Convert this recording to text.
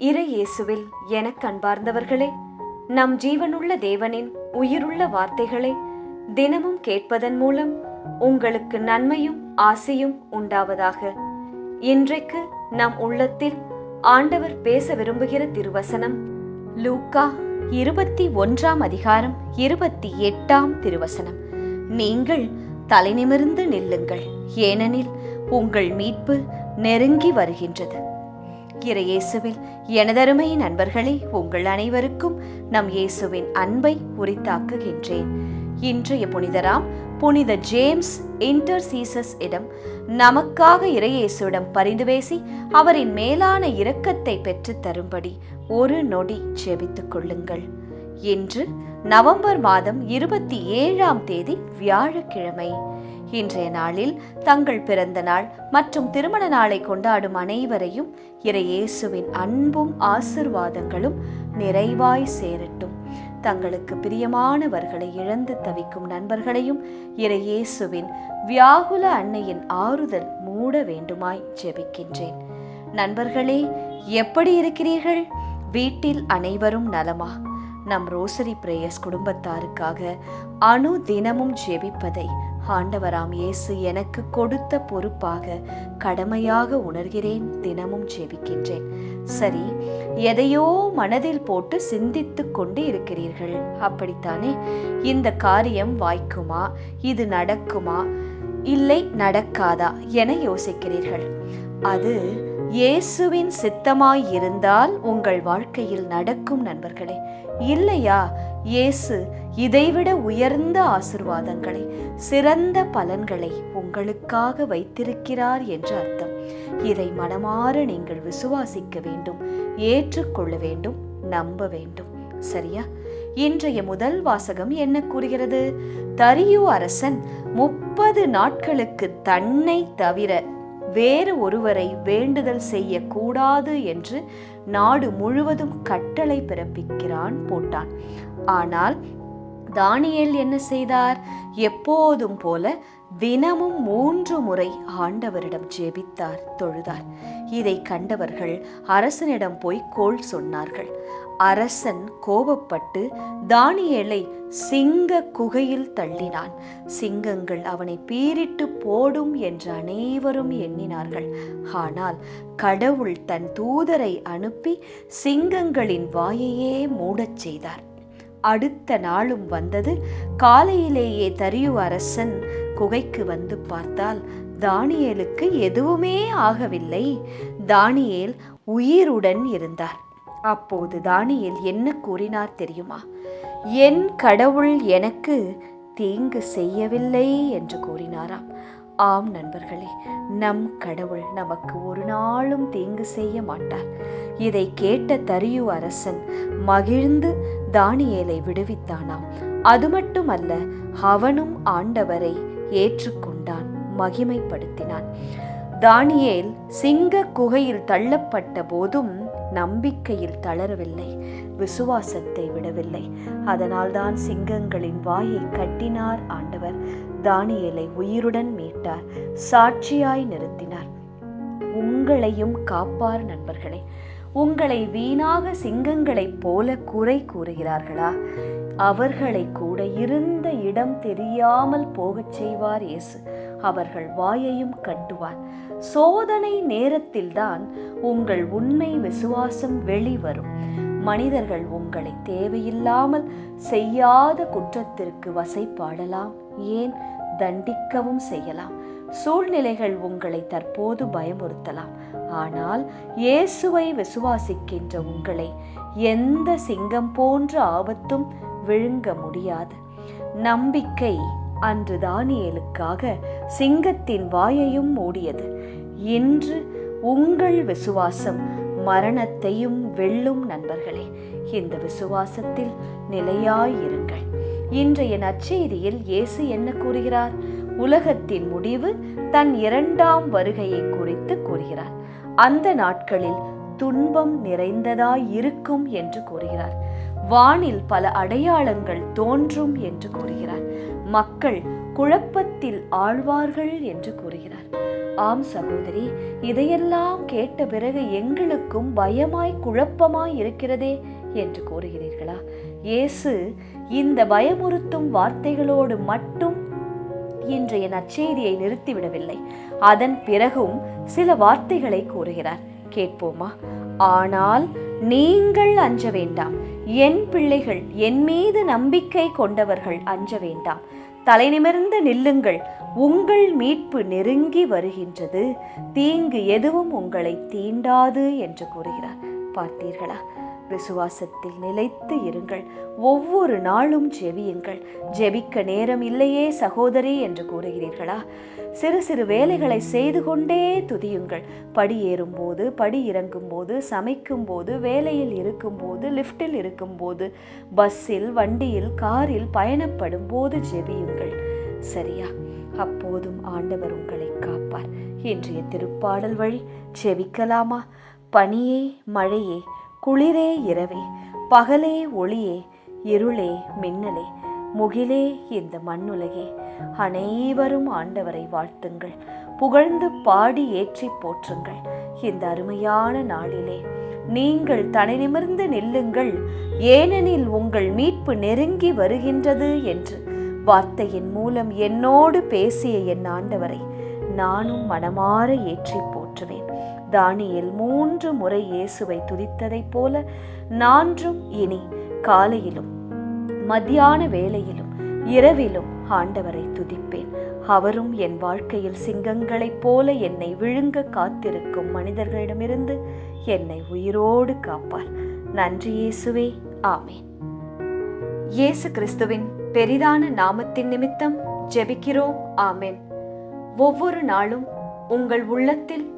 இறை இயேசுவில் எனக் அன்பார்ந்தவர்களே நம் ஜீவனுள்ள தேவனின் உயிருள்ள வார்த்தைகளை தினமும் கேட்பதன் மூலம் உங்களுக்கு நன்மையும் ஆசையும் உண்டாவதாக. இன்றைக்கு நம் உள்ளத்தில் ஆண்டவர் பேச விரும்புகிற திருவசனம் லூக்கா இருபத்தி ஒன்றாம் அதிகாரம் இருபத்தி எட்டாம் திருவசனம். நீங்கள் தலைநிமிர்ந்து நில்லுங்கள் ஏனெனில் உங்கள் மீட்பு நெருங்கி வருகின்றது. இறையேசுவில் எனதருமை நண்பர்களே உங்கள் அனைவருக்கும் நம் இயேசுவின் அன்பை உரித்தாக்குகின்றேன். இன்றைய புனிதராம் புனித ஜேம்ஸ் இன்டர்சீசஸ் இடம் நமக்காக இறையேசுவிடம் பரிந்து பேசி அவரின் மேலான இரக்கத்தை பெற்றுத் தரும்படி ஒரு நொடி ஜெபித்துக் கொள்ளுங்கள். இன்று நவம்பர் மாதம் இருபத்தி ஏழாம் தேதி வியாழக்கிழமை. இன்றைய நாளில் தங்கள் பிறந்த நாள் மற்றும் திருமண நாளை கொண்டாடும் அனைவரையும் இறையேசுவின் அன்பும் ஆசிர்வாதங்களும் நிறைவாய் சேரட்டும். தங்களுக்கு பிரியமானவர்களை இழந்து தவிக்கும் நண்பர்களையும் இறையேசுவின் வியாகுல அன்னையின் ஆறுதல் மூட வேண்டுமாய் ஜெபிக்கின்றேன். நண்பர்களே எப்படி இருக்கிறீர்கள்? வீட்டில் அனைவரும் நலமா? நம் ரோசரி பிரேயர்ஸ் குடும்பத்தாருக்காக அணு தினமும் ஜெபிப்பதை ஆண்டவராம் இயேசு எனக்கு கொடுத்த பொறுப்பாக கடமையாக உணர்கிறேன் தினமும் ஜெபிக்கின்றேன். சரி எதையோ மனதில் போட்டு சிந்தித்து கொண்டு இருக்கிறீர்கள். அப்படித்தானே? இந்த காரியம் வாய்க்குமா? இது நடக்குமா? இல்லை நடக்காதா? என யோசிக்கிறீர்கள். அது இயேசுவின் சித்தமாய் இருந்தால் உங்கள் வாழ்க்கையில் நடக்கும் நண்பர்களே. இல்லையா? இயேசு இதைவிட உயர்ந்த ஆசிர்வாதங்களை சிறந்த பலன்களை உங்களுக்காக வைத்திருக்கிறார் என்று அர்த்தம். இதை மனமாற நீங்கள் விசுவாசிக்க வேண்டும் ஏற்றுக்கொள்ள வேண்டும் நம்ப வேண்டும். சரியா? இன்றைய முதல் வாசகம் என்ன கூறுகிறது? தரியு அரசன் முப்பது நாட்களுக்கு தன்னை தவிர வேறு ஒருவரை வேண்டுதல் செய்யக்கூடாது என்று நாடு முழுவதும் கட்டளை பிறப்பிக்கிறான் போட்டான். ஆனால் தானியேல் என்ன செய்தார்? எப்போதும் போல தினமும் மூன்று முறை ஆண்டவரிடம் ஜெபித்தார் தொழுதார். இதை கண்டவர்கள் அரசனிடம் போய் கோள் சொன்னார்கள். அரசன் கோபப்பட்டு தானியலை சிங்க குகையில் தள்ளினான். சிங்கங்கள் அவனை பீரிட்டு போடும் என்று அனைவரும் எண்ணினார்கள். ஆனால் கடவுள் தன் தூதரை அனுப்பி சிங்கங்களின் வாயையே மூடச் செய்தார். அடுத்த நாளும் வந்தது காலையிலேயே தரியு அரசன் குகைக்கு வந்து பார்த்தால் தானியேலுக்கு எதுவுமே ஆகவில்லை. தானியேல் உயிருடன் இருந்தார். அப்போது தானியேல் என்ன கூறினார் தெரியுமா? என் கடவுள் எனக்கு தீங்கு செய்யவில்லை என்று கூறினாராம். ஆம் நண்பர்களே நம் கடவுள் நமக்கு ஒரு நாளும் தீங்கு செய்ய மாட்டார். இதை கேட்ட தரியு அரசன் மகிழ்ந்து தானியேலை விடுவித்தானாம். அது மட்டுமல்ல அவனும் ஆண்டவரை ஏற்றுக்கொண்டான் மகிமைப்படுத்தினான். தானியேல் சிங்க குகையில் தள்ளப்பட்ட போதும் நம்பிக்கையில் தளரவில்லை விசுவாசத்தை விடவில்லை. அதனால்தான் சிங்கங்களின் வாயை கட்டினார் ஆண்டவர். தானியேலை உயிருடன் மீட்டார் சாட்சியாய் நிறுத்தினார். உங்களையும் காப்பார் நண்பர்களே. உங்களை வீணாக சிங்கங்களைப் போல குறை கூறுகிறார்களா? அவர்களை கூட இருந்த இடம் தெரியாமல் போகச் செய்வார் இயேசு. அவர்கள் வாயையும் கட்டுவார். சோதனை நேரத்தில்தான் உங்கள் உண்மை விசுவாசம் வெளிவரும். மனிதர்கள் உங்களை தேவையில்லாமல் செய்யாத குற்றத்திற்கு வசைப்பாடலாம். ஏன்? தண்டிக்கவும் செய்யலாம். சூழ்நிலைகள் உங்களை தற்போது பயமுறுத்தலாம். ஆனால் இயேசுவை விசுவாசிக்கின்ற உங்களை எந்த சிங்கம் போன்ற ஆபத்தும் விழுங்க முடியாது. நம்பிக்கை அன்று தானியலுக்காக சிங்கத்தின் வாயையும் மூடியது. இன்று உங்கள் விசுவாசம் மரணத்தையும் வெல்லும் நண்பர்களே இந்த விசுவாசத்தில் நிலையாயிருங்கள். இன்றைய நற்செய்தியில் இயேசு என்ன கூறுகிறார்? உலகத்தின் முடிவு தன் இரண்டாம் வருகையை குறித்து கூறுகிறார். அந்த நாட்களில் துன்பம் நிறைந்ததாய் இருக்கும் என்று கூறுகிறார். வானில் பல அடையாளங்கள் தோன்றும் என்று கூறுகிறார். மக்கள் குழப்பத்தில் ஆழ்வார்கள் என்று கூறுகிறார். ஆம் சகோதரி இதையெல்லாம் கேட்ட பிறகு எங்களுக்கும் பயமாய் குழப்பமாய் இருக்கிறதே என்று கூறுகிறீர்களா? இயேசு இந்த பயமுறுத்தும் வார்த்தைகளோடு மட்டும் இன்றைய நற்செய்தியை நிறுத்திவிடவில்லை. அதன் பிறகும் சில வார்த்தைகளை கூறுகிறார். கேட்போமா? ஆனால் நீங்கள் அஞ்ச வேண்டாம். என் பிள்ளைகள் என் மீது நம்பிக்கை கொண்டவர்கள் அஞ்ச வேண்டாம். தலைநிமிர்ந்து நில்லுங்கள். உங்கள் மீட்பு நெருங்கி வருகின்றது. தீங்கு எதுவும் உங்களை தீண்டாது என்று கூறுகிறார். பார்த்தீர்களா? விசுவாசத்தில் நிலைத்து இருங்கள். ஒவ்வொரு நாளும் ஜெபியுங்கள். ஜெபிக்க நேரம் இல்லையே சகோதரி என்று கூறுகிறீர்களா? சிறு சிறு வேலைகளை செய்து கொண்டே துதியுங்கள். படி ஏறும்போது படி இறங்கும்போது சமைக்கும்போது வேலையில் இருக்கும்போது லிஃப்டில் இருக்கும்போது பஸ்ஸில் வண்டியில் காரில் பயணப்படும் போது ஜெபியுங்கள். சரியா? அப்போதும் ஆண்டவர் உங்களை காப்பார். இன்றைய திருப்பாடல் வழி ஜெபிக்கலாமா? பனியே மழையே குளிரே இரவே பகலே ஒளியே இருளே மின்னலே முகிலே இந்த மண்ணுலகே. அனைவரும் ஆண்டவரை வாழ்த்துங்கள். புகழ்ந்து பாடி ஏற்றி போற்றுங்கள். இந்த அருமையான நாளிலே நீங்கள் தலை நிமிர்ந்து நில்லுங்கள். ஏனெனில் உங்கள் மீட்பு நெருங்கி வருகின்றது என்று வார்த்தையின் மூலம் என்னோடு பேசிய என் ஆண்டவரை நானும் மனமாற ஏற்றி போற்றுவேன். தானியில் மூன்று முறை இயேசுவை துதித்ததைப் போல நான்றும் இனி காலையிலும் மத்தியான வேளையிலும் இரவிலும் ஆண்டவரை துதிப்பேன். அவரும் என் வாழ்க்கையில் சிங்கங்களைப் போல என்னை விழுங்க காத்திருக்கும் மனிதர்களிடமிருந்து என்னை உயிரோடு காப்பார். நன்றி இயேசுவே. ஆமேன். இயேசு கிறிஸ்துவின் பெரிதான நாமத்தின் நிமித்தம் ஜெபிக்கிறோம். ஆமேன். ஒவ்வொரு நாளும் உங்கள் உள்ளத்தில்